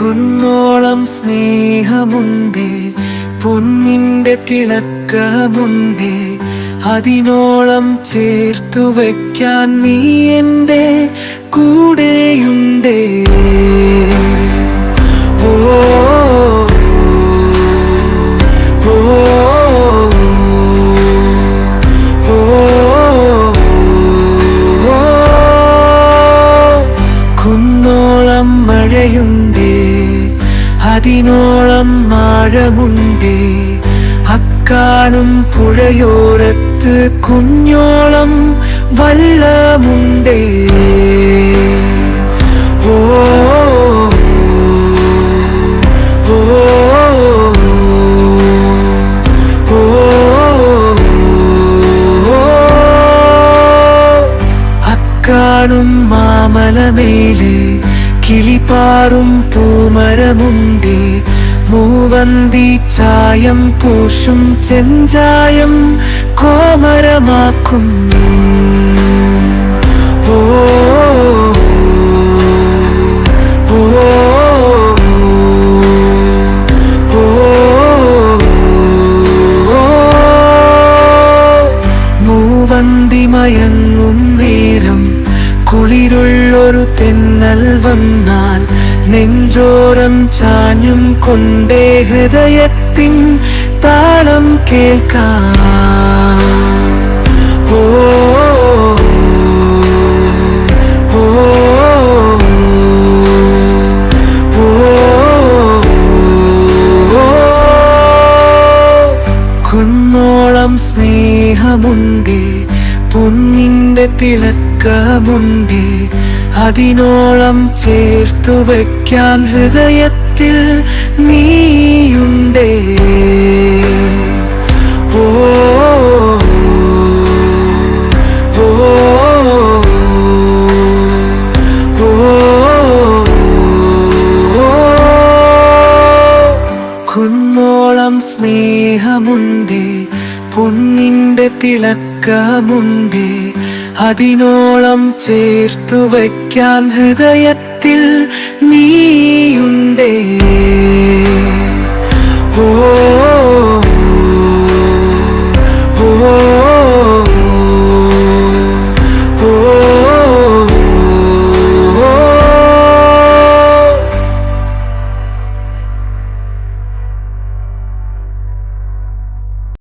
കുന്നോളം സ്നേഹമുണ്ടേ പൊന്നിന്റെ തിളക്കമുണ്ട്. അതിനോളം ചേർത്തു വയ്ക്കാൻ നീ എന്റെ കൂടെയുണ്ട്. അതിനോളം ആഴമുണ്ട്. അക്കാണും പുഴയോരത്ത് കുഞ്ഞോളം വള്ളമുണ്ടേ. ഓ മാമലമേലേ മാമലമേൽ കിളിപാറും പൂമരമുണ്ടി. മൂവന്തി ചായം പൂഷും ചെഞ്ചായം കോമരമാക്കും. ഓ ഓ മൂവന്തി മയങ്ങും നേരം കുളിരുള്ളൊരു തെന്നൽ വന്നാൽ നെഞ്ചോരം ചാഞ്ഞും കൊണ്ടേ ഹൃദയത്തിൻ താളം കേൾക്കാം. ഓ കുന്നോളം സ്നേഹമുണ്ട് പൊന്നിന്റെ തിളക്കമുണ്ട് അതിനോളം ചേർത്തു വയ്ക്കാൻ ഹൃദയത്തിൽ നീയുണ്ടേ. കുന്നോളം സ്നേഹമുണ്ട് പൊന്നിന്റെ തിളക്കമുണ്ട്. അതിനോളം ചേർത്തു വയ്ക്കാൻ ഹൃദയത്തിൽ നീയുണ്ടേ. ഓ